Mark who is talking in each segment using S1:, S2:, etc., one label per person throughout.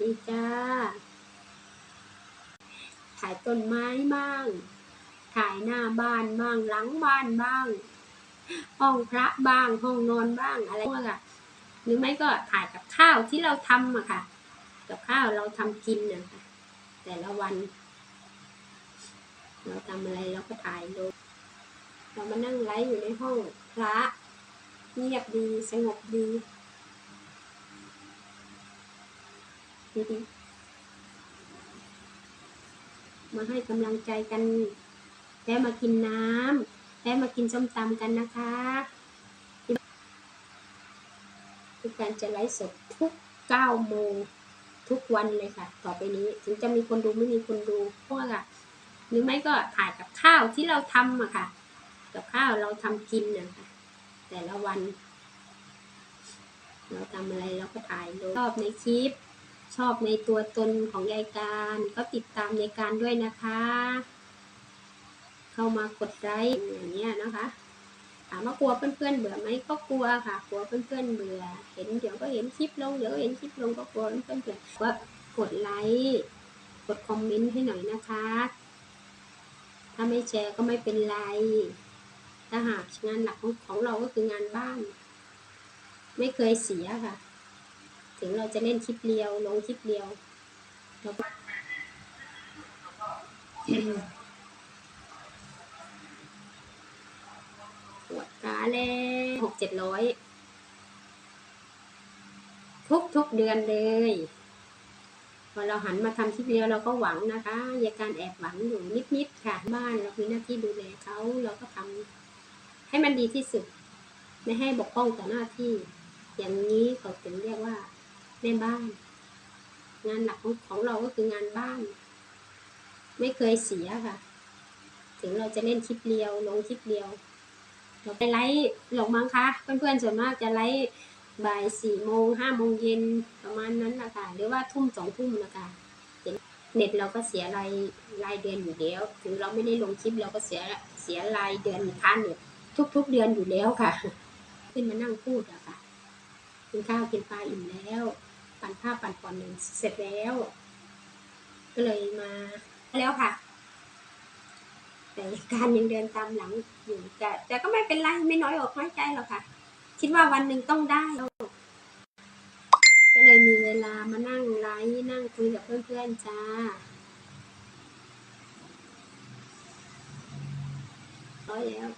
S1: ดีจ้า ถ่ายต้นไม้บ้าง ถ่ายหน้าบ้านบ้างหลังบ้านบ้าง ห้องพระบ้างห้องนอนบ้างอะไรพวกอะหรือไม่ก็ถ่ายกับข้าวที่เราทำอะค่ะ กับข้าวเราทำกินนะคะแต่ละวัน เราทำอะไรเราก็ถ่ายลงเรามานั่งไลฟ์อยู่ในห้องพระเงียบดีสงบดีดีๆ มาให้กำลังใจกัน แล้วมากินน้ำแล้วมากินส้มตำกันนะคะทุกการจะไลฟ์สดทุกเก้าโมงทุกวันเลยค่ะ ต่อไปนี้ถึงจะมีคนดูไม่มีคนดูเพราะว่าหรือไม่ก็ถ่ายกับข้าวที่เราทำอะค่ะ กับข้าวเราทำกินนะคะ แต่ละวัน เราทำอะไรเราก็ถ่ายลงชอบในคลิป ชอบในตัวตนของยายการ ก็ติดตามยายการด้วยนะคะ เข้ามากดไลค์อย่างเงี้ยนะคะถามว่ากลัวเพื่อนๆเบื่อไหมก็กลัวค่ะ กลัวเพื่อนๆเบื่อ เห็นเดี๋ยวก็เห็นคลิปลงเดี๋ยวก็เห็นคลิปลงก็กลัวเพื่อนๆเบื่อก็กดไลค์กดคอมเมนต์ให้หน่อยนะคะ ถ้าไม่แชร์ก็ไม่เป็นไร ถ้าหากงานหลักของของเราก็คืองานบ้าน ไม่เคยเสียค่ะ ถึงเราจะเล่นคลิปเรียวลงคลิปเรียวเราก็ปวดขาแล้วหกเจ็ดร้อยทุกทุกเดือนเลยพอเราหันมาทำคลิปเดียวเราก็หวังนะคะอย่าการแอบหวังอยู่นิดๆค่ะบ้านเรามีหน้าที่ดูแลเขาเราก็ทำให้มันดีที่สุด ไม่ให้บกพร่องต่อหน้าที่ อย่างนี้เขาถึงเรียกว่า แม่บ้าน งานหลักของของเราก็คืองานบ้าน ไม่เคยเสียค่ะ ถึงเราจะเล่นคลิปเดียว ลงคลิปเดียว เราไปไลฟ์หลงมั้งคะเพื่อนๆส่วนมากจะไลฟ์บ่ายสี่โมงห้าโมงเย็นประมาณนั้นนะคะหรือว่าทุ่มสองทุ่มนะคะเนเน็ตเราก็เสียรายรายเดือนอยู่แล้วถึงเราไม่ได้ลงคลิปเราก็เสียเสียรายเดือนค่าเน็ตทุก ๆ เดือนอยู่แล้วค่ะ ขึ้นมานั่งพูดอะค่ะกินข้าวกินปลาอิ่มแล้ว ปั่นผ้าปั่นผ่อนหนึ่งเสร็จแล้ว ก็เลยมาแล้วค่ะ แต่การยังเดินตามหลังอยู่แต่แต่ก็ไม่เป็นไรไม่น้อยอกน้อยใจหรอกค่ะ คิดว่าวันหนึ่งต้องได้ก็เลยมีเวลามานั่งไลฟ์นั่งคุยกับเพื่อนๆจ้าร้อยแล้ว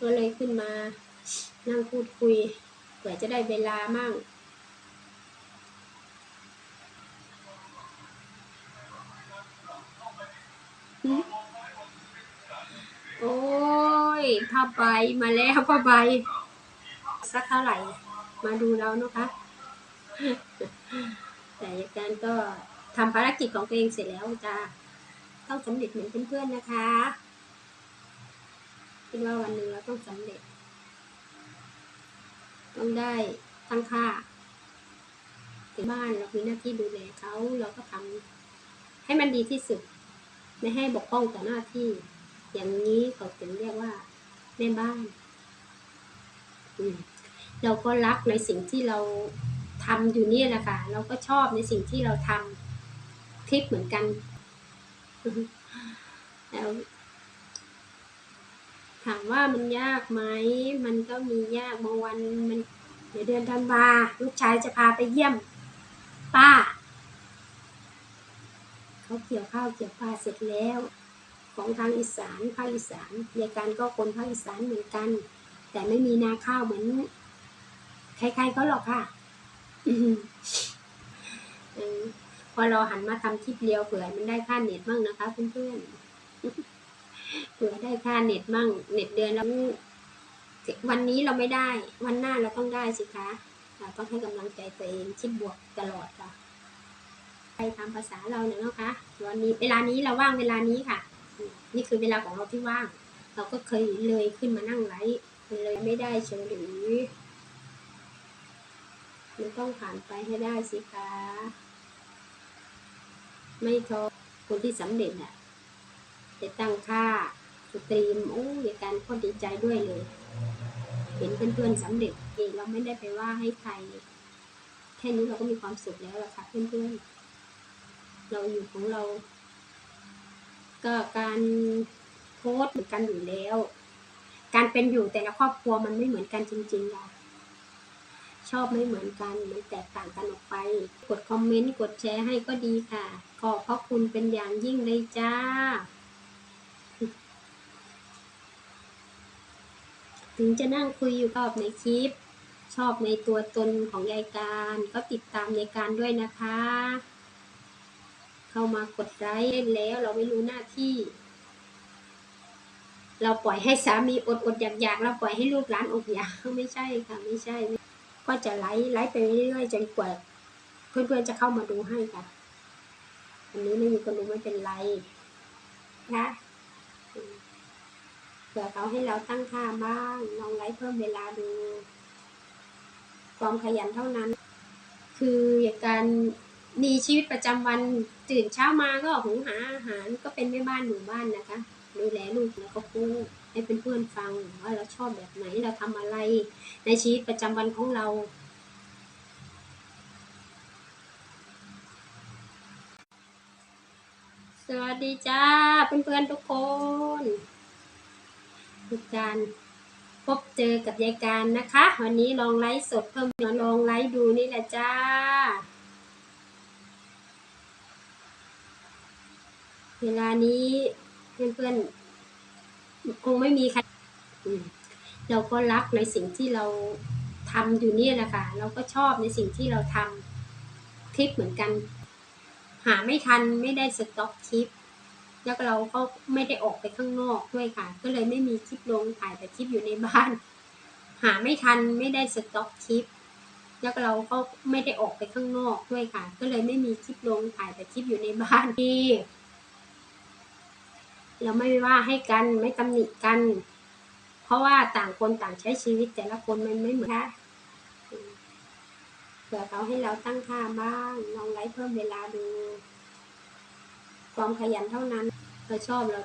S1: ก็เลยขึ้นมานั่งพูดคุยเผื่อจะได้เวลามั่ง โอ้ยผ้าใบมาแล้วผ้าใบสักเท่าไหร่ มาดูเรานะคะ แต่อาจารย์ก็ทำภารกิจของตัวเองเสร็จแล้วจ้าต้องสำเร็จเหมือนเพื่อนๆนะคะคิดว่าวันหนึ่งเราต้องสำเร็จ ต้องได้ตั้งค่าถึงบ้านเรามีหน้าที่ดูแลเขาเราก็ทำให้มันดีที่สุด ไม่ให้บกพร่องต่อหน้าที่ อย่างนี้เขาถึงเรียกว่าแม่บ้าน เราก็รักในสิ่งที่เราทำอยู่นี่แหละค่ะ เราก็ชอบในสิ่งที่เราทำคลิปเหมือนกัน แล้วถามว่ามันยากไหม มันก็มียากบางวันมันเดี๋ยวเดือนธันวาลูกชายจะพาไปเยี่ยม ป้า เขาเกี่ยวข้าวเกี่ยวปลาเสร็จแล้ว ของทางอีสานภาคอีสานเดียกันก็คนภาคอีสานเหมือนกัน แต่ไม่มีนาข้าวเหมือนใครๆก็หรอกค่ะพอเราหันมาทำคลิปเดียวเผื่อมันได้ค่าเน็ตมั่งนะคะเพื่อนๆเผื่อได้ค่าเน็ตมั่ง เน็ตเดือนแล้ววันนี้เราไม่ได้ วันหน้าเราต้องได้สิคะเราต้องให้กำลังใจตัวเองคิดบวกตลอดค่ะไปทำภาษาเราเนี่ยนะคะวันนี้เวลานี้เราว่างเวลานี้ค่ะ นี่คือเวลาของเราที่ว่าง เราก็เคยเลยขึ้นมานั่งไลฟ์เลยไม่ได้เฉยหรือมันต้องผ่านไปให้ได้สิคะ ไม่ท้อคนที่สำเร็จอะจะตั้งค่าสตรีมโอ้ยการก็ดีใจด้วยเลย เห็นเพื่อนๆสำเร็จเองเราไม่ได้ไปว่าให้ใคร แค่ค่นี้เราก็มีความสุขแล้วล่ะค่ะเพื่อนๆ เราอยู่ของเรา ก็การโพสต์เหมือนกันอยู่แล้ว การเป็นอยู่แต่ละครอบครัวมันไม่เหมือนกันจริงๆค่ะชอบไม่เหมือนกันมันแตกต่างกันออกไป กดคอมเมนต์กดแชร์ให้ก็ดีค่ะ ขอบพระคุณเป็นอย่างยิ่งเลยจ้า ถึงจะนั่งคุยอยู่กับในคลิป ชอบในตัวตนของยายการ ก็ติดตามยายการด้วยนะคะ เข้ามากดไลค์เล่นแล้ว เราไม่รู้หน้าที่ เราปล่อยให้สามีอดอดอยากอยากเราปล่อยให้ลูกหลานอดอยากไม่ใช่ค่ะไม่ใช่ ก็จะไลฟ์ไลฟ์ไปเรื่อยๆจนกว่าเพื่อนๆจะเข้ามาดูให้ค่ะอันนี้ไม่มีคนดูไม่เป็นไรนะเผื่อเขาให้เราตั้งค่าบ้างลองไลฟ์เพิ่มเวลาดู ความขยันเท่านั้น คืออย่างการ มีชีวิตประจำวันตื่นเช้ามาก็หุงหาอาหารก็เป็นแม่บ้านหมู่บ้านนะคะ ดูแลลูกแล้วก็พูดให้เพื่อนๆฟังว่าเราชอบแบบไหนเราทำอะไรในชีวิตประจำวันของเราสวัสดีจ้าเพื่อนๆทุกคนทุกการพบเจอกับยายการนะคะ วันนี้ลองไลฟ์สดเพิ่มลองไลฟ์ดูนี่แหละจ้า เวลานี้เพื่อนๆคงไม่มีใครเราก็รักในสิ่งที่เราทำอยู่นี่ยนะคะเราก็ชอบในสิ่งที่เราทำคลิปเหมือนกัน หาไม่ทันไม่ได้สต็อกคลิป แล้วเราก็ไม่ได้ออกไปข้างนอกด้วยค่ะ ก็เลยไม่มีคลิปลงถ่ายแต่คลิปอยู่ในบ้าน หาไม่ทันไม่ได้สต็อกคลิป แล้วเราก็ไม่ได้ออกไปข้างนอกด้วยค่ะ ก็เลยไม่มีคลิปลงถ่ายแต่คลิปอยู่ในบ้านที่ เราไม่ว่าให้กันไม่ตำหนิกัน เพราะว่าต่างคนต่างใช้ชีวิตแต่ละคนมันไม่เหมือนกันเผื่อเขาให้เราตั้งค่าบ้างลองไลฟ์เพิ่มเวลาดู ความขยันเท่านั้นเราชอบเรา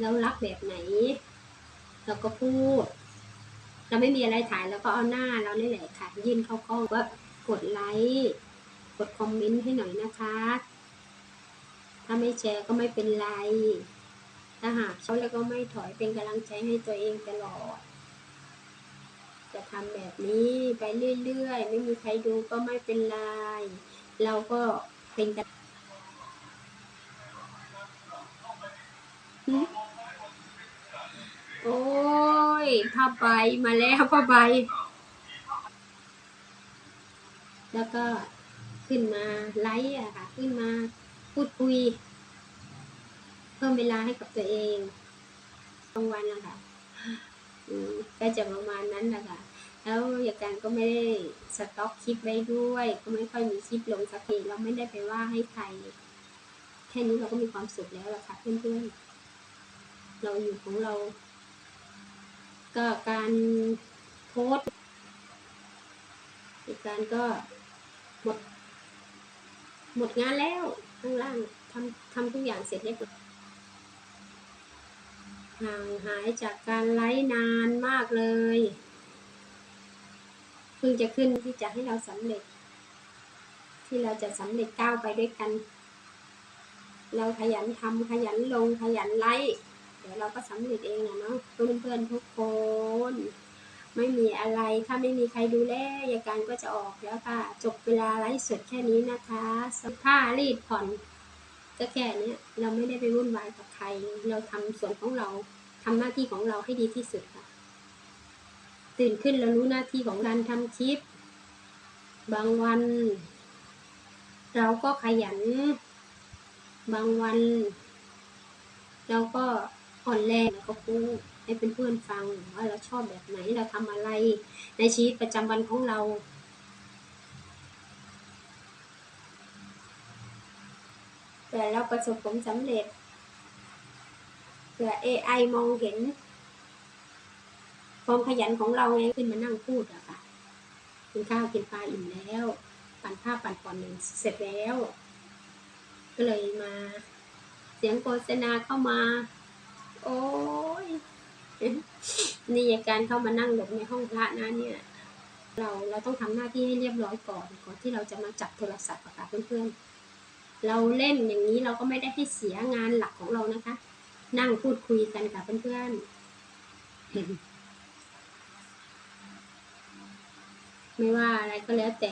S1: เรารักแบบไหน เราก็พูด เราไม่มีอะไรถ่ายเราก็เอาหน้าเรานี่แหละค่ะยื่นเข้ากล้องว่ากดไลค์กดคอมเมนต์ให้หน่อยนะคะ ถ้าไม่แชร์ก็ไม่เป็นไร ถ้าหากเขาแล้วก็ไม่ถอยเป็นกำลังใจให้ตัวเองตลอด จะทำแบบนี้ไปเรื่อยๆ ไม่มีใครดูก็ไม่เป็นไร เราก็เป็นกันโอ้ยผ้าใบมาแล้วผ้าใบ แล้วก็ขึ้นมาไลฟ์อะค่ะ ขึ้นมาพูดคุย เพิ่มเวลาให้กับตัวเองบางวันนะคะอืมก็จะประมาณนั้นแหละค่ะ แล้วอย่างการก็ไม่ได้สต็อกคลิปไว้ด้วย ก็ไม่ค่อยมีคลิปลงสักทีเราไม่ได้ไปว่าให้ใคร แค่นี้เราก็มีความสุขแล้วล่ะค่ะเพื่อนๆ เราอยู่ของเรา ก็การโพสอีกการก็หมดหมดงานแล้วข้างล่างทำทำทุกอย่างเสร็จเรียบร้อย ห่างหายจากการไลฟ์นานมากเลย เพิ่งจะขึ้นที่จะให้เราสำเร็จ ที่เราจะสำเร็จก้าวไปด้วยกัน เราขยันทำขยันลงขยันไลฟ์เดี๋ยวเราก็สำเร็จเองนะเนาะเพื่อนๆทุกคนไม่มีอะไร ถ้าไม่มีใครดูแลยาการก็จะออกแล้วค่ะ จบเวลาไลฟ์สดแค่นี้นะคะสัผ้ารีดผ่อน ก็แค่เนี้ยเราไม่ได้ไปวุ่นวายกับใคร เราทำส่วนของเราทำหน้าที่ของเราให้ดีที่สุดค่ะ ตื่นขึ้นเรารู้หน้าที่ของการทำคลิป บางวัน เราก็ขยัน บางวัน เราก็อ่อนแรงแล้วก็พูดให้เป็นเพื่อนๆฟังว่าเราชอบแบบไหนเราทำอะไรในชีวิตประจำวันของเรา แต่เราประสบผลสำเร็จเผื่อ AI มองเห็น ความขยันของเราไงขึ้นมานั่งพูดอะค่ะกินข้าวกินปลาอิ่มแล้วปั่นผ้าปั่นผ่อนเสร็จแล้ว ก็เลยมา เสียงโฆษณาเข้ามา โอ้ยนี่การเข้ามานั่งหลบในห้องพระนะเนี่ย เราเราต้องทำหน้าที่ให้เรียบร้อยก่อนก่อนที่เราจะมาจับโทรศัพท์ค่ะเพื่อนๆ เราเล่นอย่างนี้เราก็ไม่ได้ให้เสียงานหลักของเรานะคะ นั่งพูดคุยกันกับเพื่อนๆ ไม่ว่าอะไรก็แล้วแต่